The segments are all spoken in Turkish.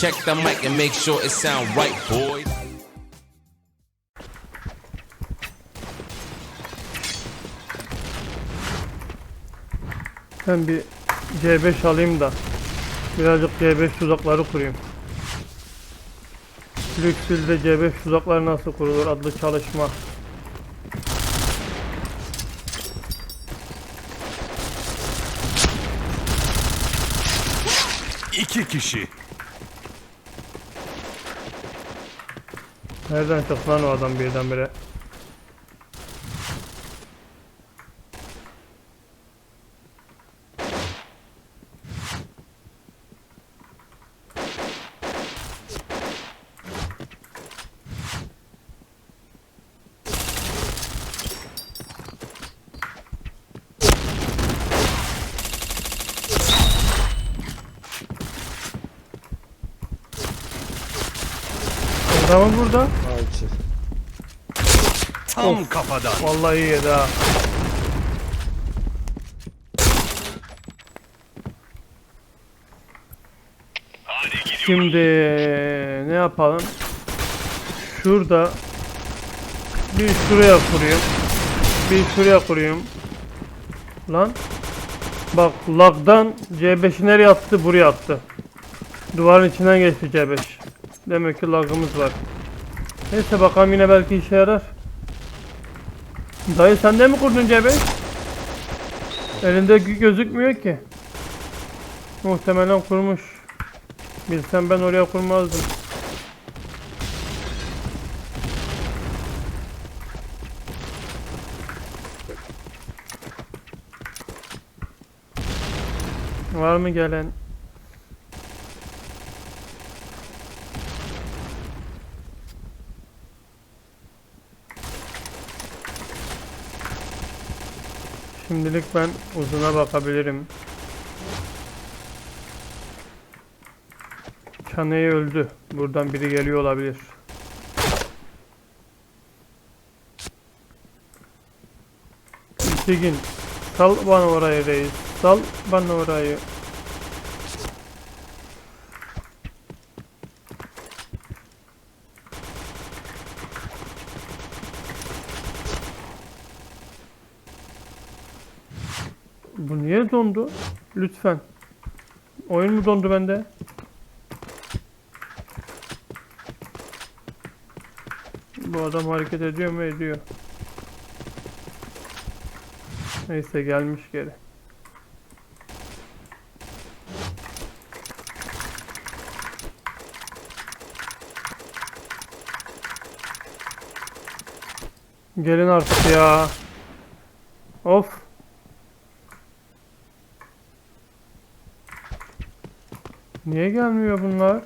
Check the mic and make sure it sound right, boys. Ben bir C5 alayım da birazcık C5 tuzakları kurayım. Lüksül'de C5 tuzakları nasıl kurulur adlı çalışma. İki kişi. Nereden çıktı lan o adam birdenbire? Burada. Alçı. Tam kafadan. Vallahi iyi yedi ha. Şimdi ne yapalım? Şurada bir şuraya kurayım. Bir şuraya kurayım. Lan. Bak lagdan C5'i nereye attı? Buraya attı. Duvarın içinden geçti C5. Demek ki lagımız var. Neyse bakalım yine belki işe yarar. Dayı sen de mi kurdun C5? Elinde gö- gözükmüyor ki. Muhtemelen kurmuş. Bilsem ben oraya kurmazdım. Var mı gelen? Şimdilik ben uzuna bakabilirim. Çaneyi öldü. Buradan biri geliyor olabilir. İki. Sal bana orayı reis. Sal bana orayı. Bu niye dondu? Lütfen. Oyun mu dondu bende? Bu adam hareket ediyor mu? Ediyor. Neyse gelmiş geri. Gelin artık ya. Of. Niye gelmiyor bunlar?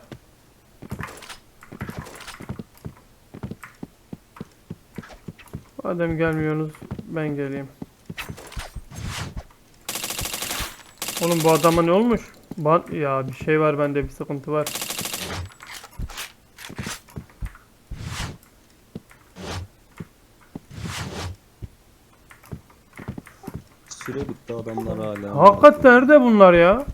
Madem gelmiyorsunuz ben geleyim. Oğlum bu adama ne olmuş? Ban ya bir şey var bende bir sıkıntı var. Süre bitti adamlar hala. Hakikat nerede bunlar ya?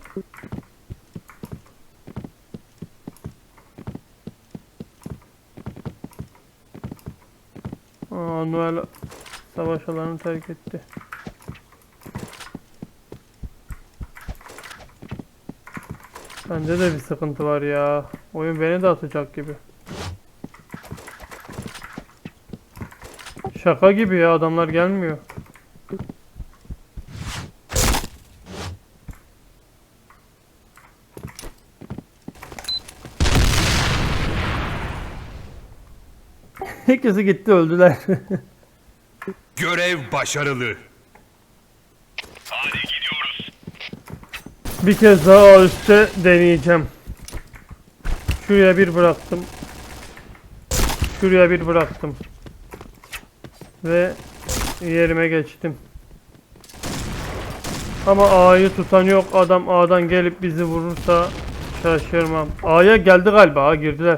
Aa, Noel savaş alanını terk etti. Bende de bir sıkıntı var ya. Oyun beni de atacak gibi. Şaka gibi ya adamlar gelmiyor. İkisi gitti öldüler. Görev başarılı. bir kez daha üstte deneyeceğim. Şuraya bir bıraktım. Şuraya bir bıraktım. Ve yerime geçtim. Ama A'yı tutan yok. Adam A'dan gelip bizi vurursa şaşırmam. A'ya geldi galiba. A girdiler.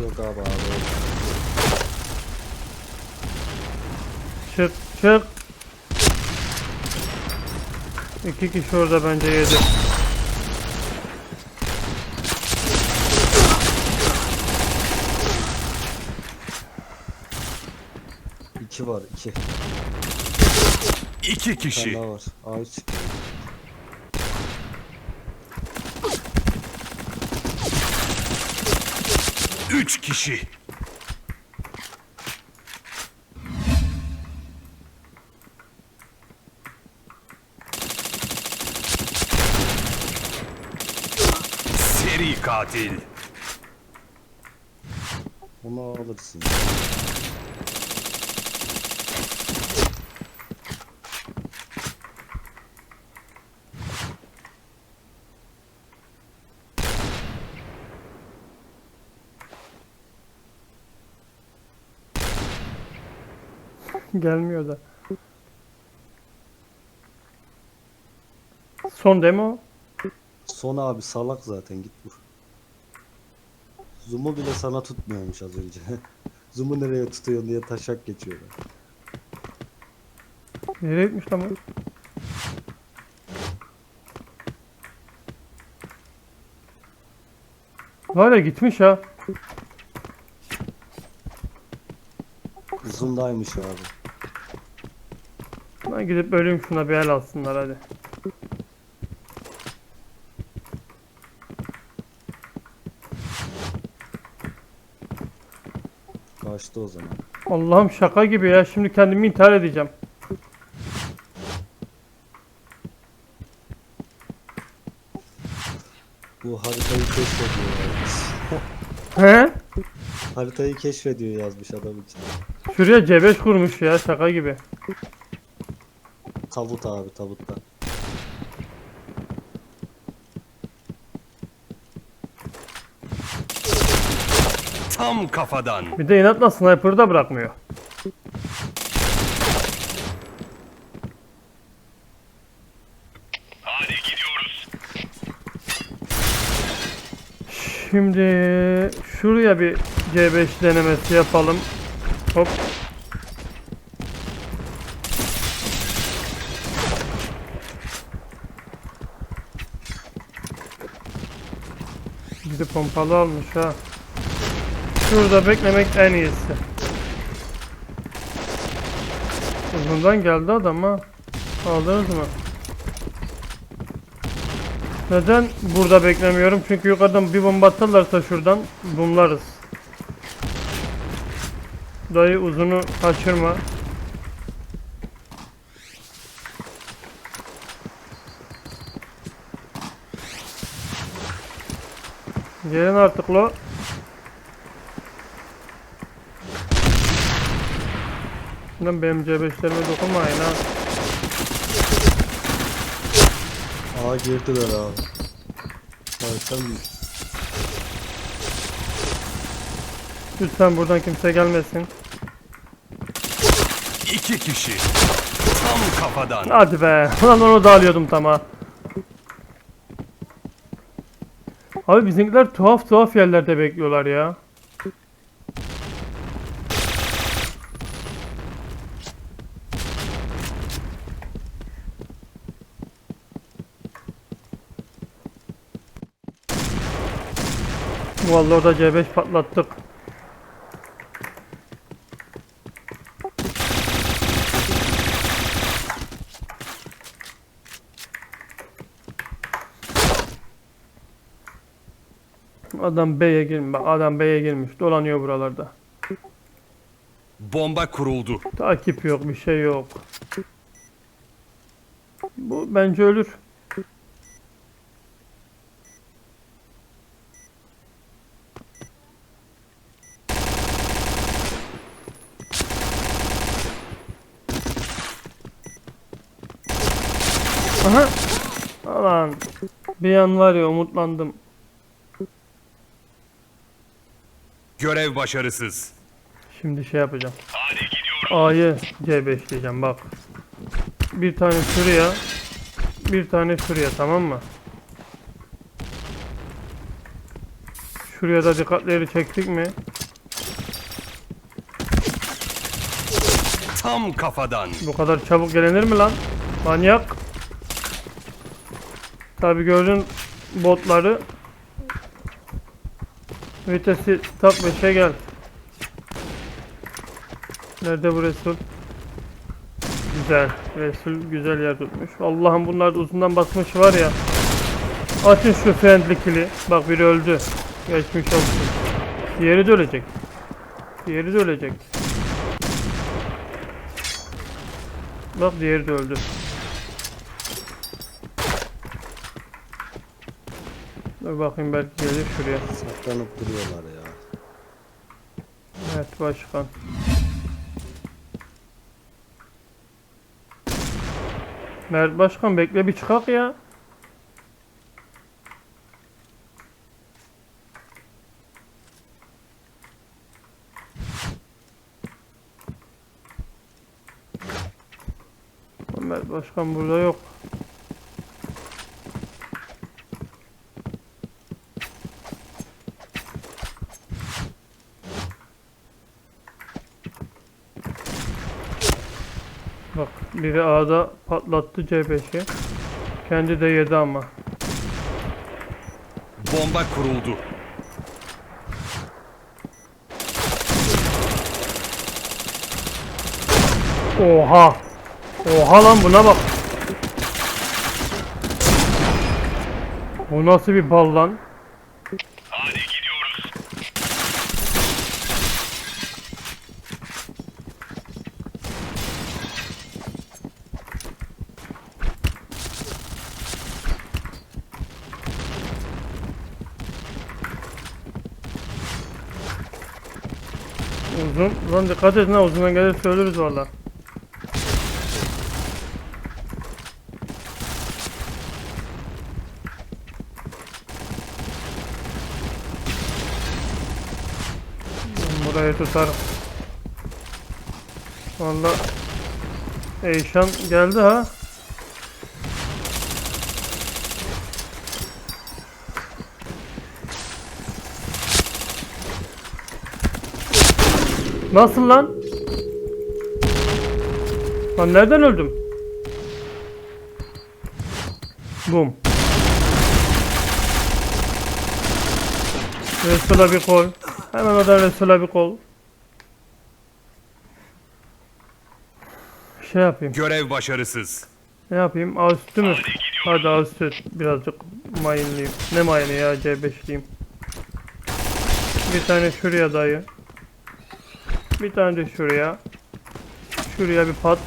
Yok abi abi. Çık çık. İki kişi orada bence yedi. İki var iki. İki Bir tane kişi. daha var. Ağaç. Üç kişi. Seri katil. Onu alırsın. Gelmiyor da. Son demo. Son abi salak zaten git vur. Zoom'u bile sana tutmuyormuş az önce. Zoom'u nereye tutuyorsun diye taşak geçiyor. Nereye gitmiş lan bu? Var ya gitmiş ha. Zoom'daymış abi. Ben gidip öleyim şuna bir el alsınlar hadi. O zaman. Allah'ım şaka gibi ya. Şimdi kendimi intihar edeceğim. Bu haritayı keşfediyor yazmış. He? haritayı keşfediyor yazmış adam için. Şuraya C5 kurmuş ya şaka gibi. Tabut abi tabutta. Tam kafadan. Bir de inatla sniper'ı da bırakmıyor. Hadi gidiyoruz. Şimdi şuraya bir C5 denemesi yapalım. Hop. Bir de pompalı almış ha. Şurada beklemek en iyisi. Uzundan geldi adam ha. Aldınız mı? Neden burada beklemiyorum? Çünkü yukarıdan bir bomba atarlarsa şuradan bumlarız. Dayı uzunu kaçırma. Gelin artık lo. Lan benim C5'lerime dokunmayın ha. Aa girdiler abi. Bir Lütfen buradan kimse gelmesin. İki kişi. Tam kafadan. Hadi be. Lan onu da alıyordum tamam. Abi bizimkiler tuhaf tuhaf yerlerde bekliyorlar ya. Vallahi orada C5 patlattık. Adam B'ye girmiş. Adam B'ye girmiş. Dolanıyor buralarda. Bomba kuruldu. Takip yok, bir şey yok. Bu bence ölür. Aha. Alan. Bir an var ya umutlandım. Görev başarısız. Şimdi şey yapacağım. A'yı C5 diyeceğim bak. Bir tane şuraya. Bir tane şuraya tamam mı? Şuraya da dikkatleri çektik mi? Tam kafadan. Bu kadar çabuk gelinir mi lan? Manyak. Tabi gördün botları. Vitesi tak 5'e gel. Nerede bu Resul? Güzel. Resul güzel yer tutmuş. Allah'ım bunlar da uzundan basmış var ya. Açın şu friendly kill'i. Bak biri öldü. Geçmiş olsun. Diğeri de ölecek. Diğeri de ölecek. Bak diğeri de öldü. Dur bakayım belki gelir şuraya. Saklanıp duruyorlar ya. Evet başkan. Mert başkan bekle bir çıkak ya. Mert başkan burada yok. Bak biri A'da patlattı C5'i. Kendi de yedi ama. Bomba kuruldu. Oha. Oha lan buna bak. Bu nasıl bir bal lan? Uzun. Lan dikkat edin ha uzundan gelirse ölürüz valla. Burayı tutarım. Valla Eyşan geldi ha. Nasıl lan? Lan nereden öldüm? Bum. Resul'a bir kol. Hemen o da Resul'a bir kol. Şey yapayım. Görev başarısız. Ne yapayım? A üstü mü? Hadi A üstü. Birazcık mayınlayayım. Ne mayını ya C5'liyim. Bir tane şuraya dayı. Bir tane de şuraya. Şuraya bir pat.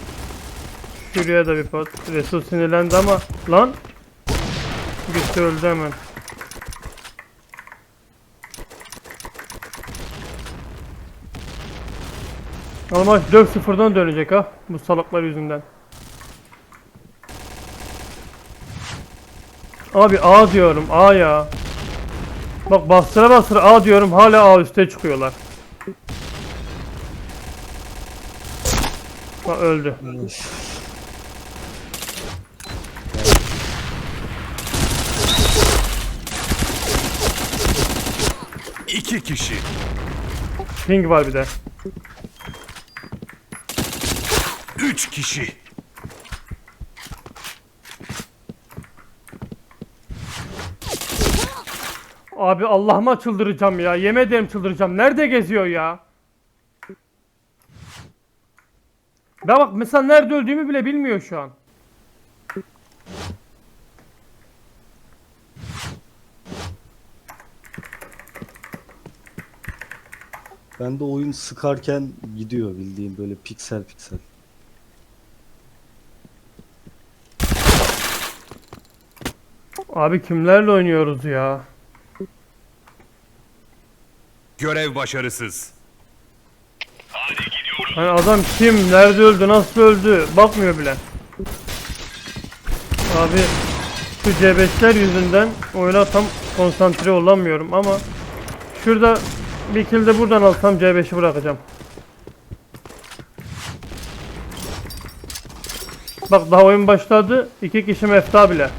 Şuraya da bir pat. Resul sinirlendi ama lan. Gitti öldü hemen. Ama 4-0'dan dönecek ha. Bu salaklar yüzünden. Abi A diyorum A ya. Bak bastıra bastıra A diyorum hala A üste çıkıyorlar. Ha öldü. İki kişi. Ping var bir de. Üç kişi. Abi Allah'ıma çıldıracağım ya. Yemin ederim çıldıracağım. Nerede geziyor ya? Ben bak mesela nerede öldüğümü bile bilmiyor şu an. Ben de oyun sıkarken gidiyor bildiğim böyle piksel piksel. Abi kimlerle oynuyoruz ya? Görev başarısız. Hani adam kim, nerede öldü, nasıl öldü bakmıyor bile. Abi şu C5'ler yüzünden oyuna tam konsantre olamıyorum ama şurada bir kill de buradan alsam C5'i bırakacağım. Bak daha oyun başladı. iki kişi mefta bile.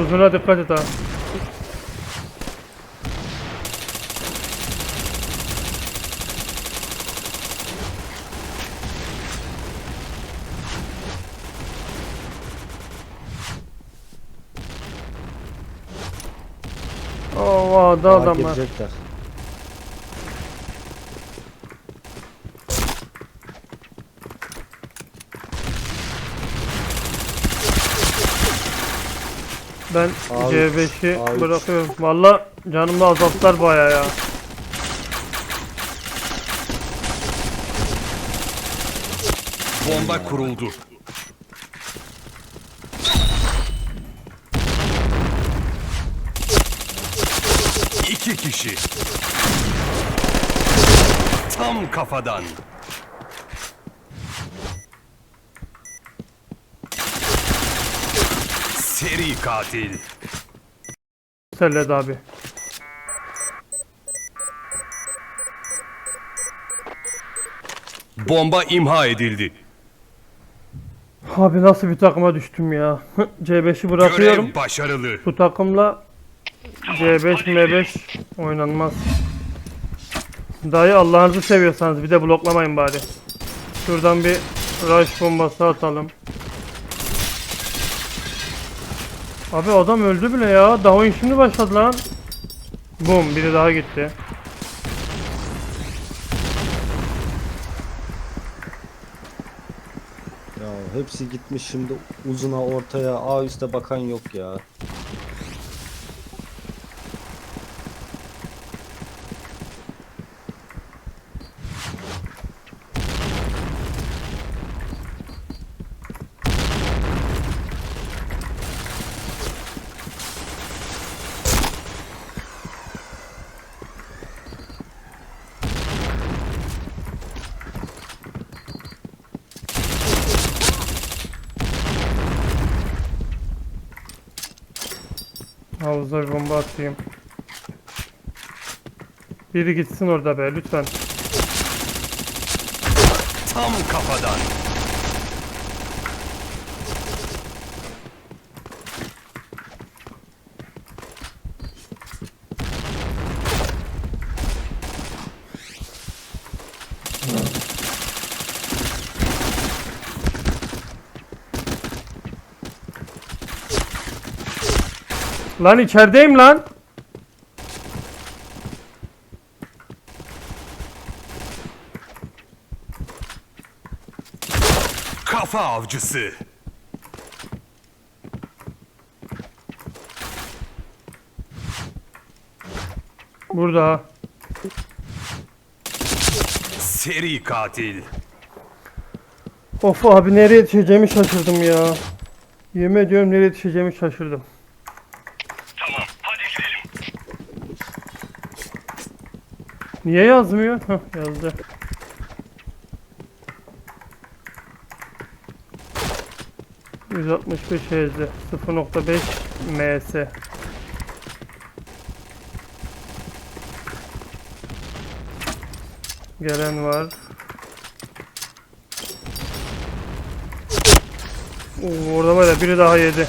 Uzuna dikkat et ha. A'da Aa, adamlar. girecekler. Ben A3, C5'i A3. bırakıyorum. Valla canımı azalttılar baya ya. Bomba kuruldu. İki kişi. Tam kafadan. Seri katil. Selled abi. Bomba imha edildi. Abi nasıl bir takıma düştüm ya. C5'i bırakıyorum. Görev başarılı. Bu takımla C5 M5 oynanmaz. Dayı Allah'ınızı seviyorsanız bir de bloklamayın bari. Şuradan bir rush bombası atalım. Abi adam öldü bile ya. Daha oyun şimdi başladı lan. Bum biri daha gitti. Ya hepsi gitmiş şimdi uzuna ortaya A üste bakan yok ya. Havuza bir bomba atayım. Biri gitsin orada be lütfen. Tam kafadan. Lan içerideyim lan. Kafa avcısı. Burada. Seri katil. Of abi nereye yetişeceğimi şaşırdım ya. Yemin ediyorum nereye yetişeceğimi şaşırdım. Tamam hadi gidelim. Niye yazmıyor? Hah yazdı. ...165 Hz, 0.5 ms. Gelen var. Oo, orada var ya biri daha yedi.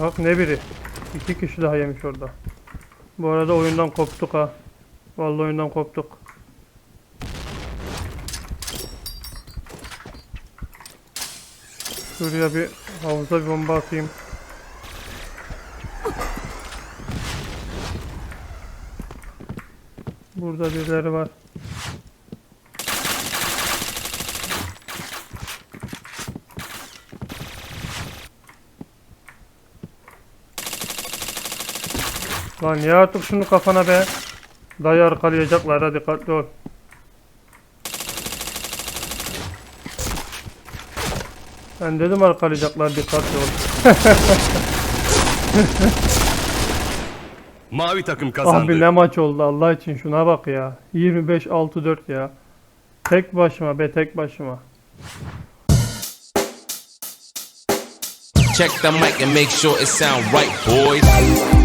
Bak ne biri. İki kişi daha yemiş orada. Bu arada oyundan koptuk ha. Vallahi oyundan koptuk. Şuraya bir havuza bir bomba atayım. Burada birileri var. Lan ya artık şunu kafana be. Dayı arkalayacaklar ha dikkatli ol. Ben dedim arkalayacaklar dikkatli ol. Mavi takım kazandı. Abi ne maç oldu Allah için şuna bak ya. 25-6-4 ya. Tek başıma be tek başıma. Check the mic and make sure it sound right, boys.